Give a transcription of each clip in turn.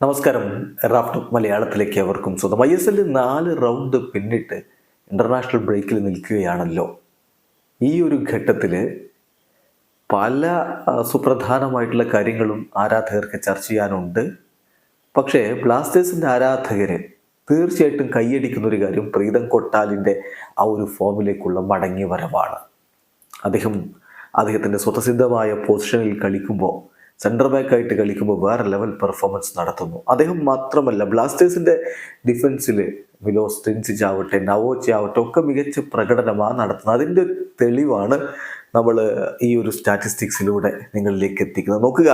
നമസ്കാരം. റാഫ്റ്റ് മലയാളത്തിലേക്ക് അവർക്കും സ്വന്തം. ഐ എസ് എല്ലിൽ നാല് റൗണ്ട് പിന്നിട്ട് ഇന്റർനാഷണൽ ബ്രേക്കിൽ നിൽക്കുകയാണല്ലോ. ഈ ഒരു ഘട്ടത്തിൽ പല സുപ്രധാനമായിട്ടുള്ള കാര്യങ്ങളും ആരാധകർക്ക് ചർച്ച ചെയ്യാനുണ്ട്. പക്ഷേ ബ്ലാസ്റ്റേഴ്സിന്റെ ആരാധകര് തീർച്ചയായിട്ടും കൈയടിക്കുന്ന ഒരു കാര്യം പ്രീതം കൊട്ടാലിന്റെ ആ ഒരു ഫോമിലേക്കുള്ള മടങ്ങി വരവാണ് അദ്ദേഹം അദ്ദേഹത്തിന്റെ സ്വതസിദ്ധമായ പൊസിഷനിൽ കളിക്കുമ്പോൾ സെന്റർ ബാക്കായിട്ട് കളിക്കുമ്പോൾ വേറെ ലെവൽ പെർഫോമൻസ് നടത്തുന്നു. അദ്ദേഹം മാത്രമല്ല ബ്ലാസ്റ്റേഴ്സിന്റെ ഡിഫൻസിൽ മിലോസ് ടെൻസിച്ച് ആവട്ടെ നവോച്ചി ആവട്ടെ ഒക്കെ മികച്ച പ്രകടനമാണ് നടത്തുന്നത്. അതിന്റെ തെളിവാണ് നമ്മൾ ഈ ഒരു സ്റ്റാറ്റിസ്റ്റിക്സിലൂടെ നിങ്ങളിലേക്ക് എത്തിക്കുന്നത്. നോക്കുക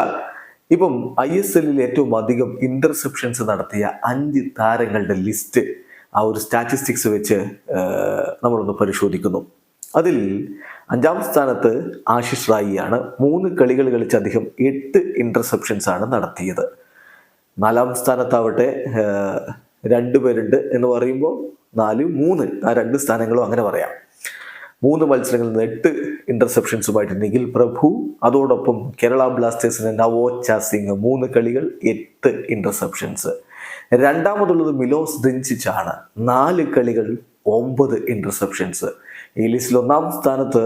ഇപ്പം ഐ എസ് എല്ലിൽ ഏറ്റവും അധികം ഇന്റർസെപ്ഷൻസ് നടത്തിയ അഞ്ച് താരങ്ങളുടെ ലിസ്റ്റ് ആ ഒരു സ്റ്റാറ്റിസ്റ്റിക്സ് വെച്ച് നമ്മളൊന്ന് പരിശോധിക്കുന്നു. അതിൽ അഞ്ചാം സ്ഥാനത്ത് ആശിഷ് റായിയാണ്. മൂന്ന് കളികൾ കളിച്ച് അധികം എട്ട് ഇന്റർസെപ്ഷൻസ് ആണ് നടത്തിയത്. നാലാം സ്ഥാനത്താവട്ടെ രണ്ട് പേരുണ്ട് എന്ന് പറയുമ്പോൾ നാല് മൂന്ന്. ആ രണ്ട് സ്ഥാനങ്ങളും അങ്ങനെ പറയാം. മൂന്ന് മത്സരങ്ങളിൽ നിന്ന് എട്ട് ഇന്റർസെപ്ഷൻസുമായിട്ട് നിഖിൽ പ്രഭു അതോടൊപ്പം കേരള ബ്ലാസ്റ്റേഴ്സിന് നവോച്ച സിംഗ് മൂന്ന് കളികൾ എട്ട് ഇന്റർസെപ്ഷൻസ് രണ്ടാമതുള്ളത് മിലോസ് ദിൻചിച്ചാണ് നാല് കളികൾ ഒമ്പത് ഇന്റർസെപ്ഷൻസ് ഈ ലിസ്റ്റിൽ ഒന്നാം സ്ഥാനത്ത്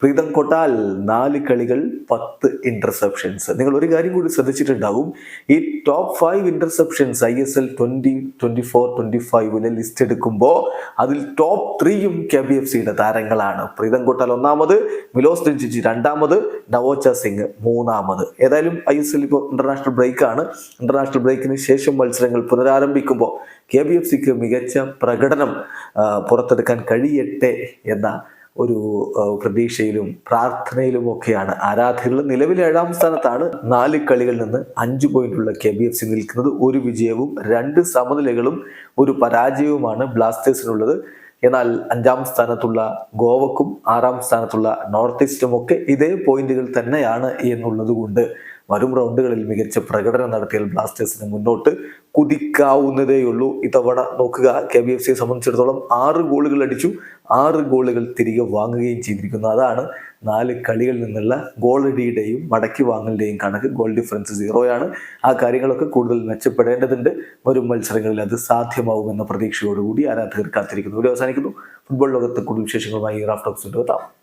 പ്രീതം കൊട്ടാൽ നാല് കളികൾ പത്ത് ഇന്റർസെപ്ഷൻസ് നിങ്ങൾ ഒരു കാര്യം കൂടി ശ്രദ്ധിച്ചിട്ടുണ്ടാവും. ഈ top five interceptions I S L twenty twenty four twenty ഫൈവിലെ list എടുക്കുമ്പോൾ അതിൽ ടോപ്പ് ത്രീയും കെ ബി എഫ് സിയുടെ താരങ്ങളാണ്. പ്രീതം കൊട്ടാൽ ഒന്നാമത് മിലോസ് രഞ്ജിജി രണ്ടാമത് നവോച്ച സിംഗ് മൂന്നാമത്. ഏതായാലും ഐ എസ് എൽ ഇപ്പോൾ ഇന്റർനാഷണൽ ബ്രേക്കാണ് ഇന്റർനാഷണൽ ബ്രേക്കിന് ശേഷം മത്സരങ്ങൾ പുനരാരംഭിക്കുമ്പോൾ കെ ബി എഫ് സിക്ക് മികച്ച പ്രകടനം പുറത്തെടുക്കാൻ കഴിയട്ടെ എന്ന ഒരു പ്രതീക്ഷയിലും പ്രാർത്ഥനയിലും ഒക്കെയാണ് ആരാധകർ നിലവിൽ ഏഴാം സ്ഥാനത്താണ് നാല് കളികളിൽ നിന്ന് അഞ്ച് പോയിന്റുള്ള കെ ബി എഫ് സി നിൽക്കുന്നത്. ഒരു വിജയവും രണ്ട് സമനിലകളും ഒരു പരാജയവുമാണ് ബ്ലാസ്റ്റേഴ്സിനുള്ളത്. എന്നാൽ അഞ്ചാം സ്ഥാനത്തുള്ള ഗോവക്കും ആറാം സ്ഥാനത്തുള്ള നോർത്ത് ഈസ്റ്റും ഒക്കെ ഇതേ പോയിന്റുകൾ തന്നെയാണ് എന്നുള്ളത് കൊണ്ട് വരും റൗണ്ടുകളിൽ മികച്ച പ്രകടനം നടത്തിയാൽ ബ്ലാസ്റ്റേഴ്സിന് മുന്നോട്ട് കുതിക്കാവുന്നതേയുള്ളൂ. ഇത്തവണ നോക്കുക കെ ബി എഫ് സിയെ സംബന്ധിച്ചിടത്തോളം ആറ് ഗോളുകൾ അടിച്ചു ആറ് ഗോളുകൾ തിരികെ വാങ്ങുകയും ചെയ്തിരിക്കുന്നു. അതാണ് നാല് കളികളിൽ നിന്നുള്ള ഗോളടിയുടെയും മടക്കി വാങ്ങലിന്റെയും കണക്ക്. ഗോൾ ഡിഫറൻസ് സീറോയാണ്. ആ കാര്യങ്ങളൊക്കെ കൂടുതൽ മെച്ചപ്പെടേണ്ടതുണ്ട്. വരും മത്സരങ്ങളിൽ അത് സാധ്യമാവുമെന്ന പ്രതീക്ഷയോടുകൂടി ആരാധകർ കാത്തിരിക്കുന്നു. ഇവിടെ അവസാനിക്കുന്നു. ഫുട്ബോൾ ലോകത്ത് കൂടുതൽ വിശേഷങ്ങളുമായി റാഫ്റ്റോക്സിന്റെ എത്താം.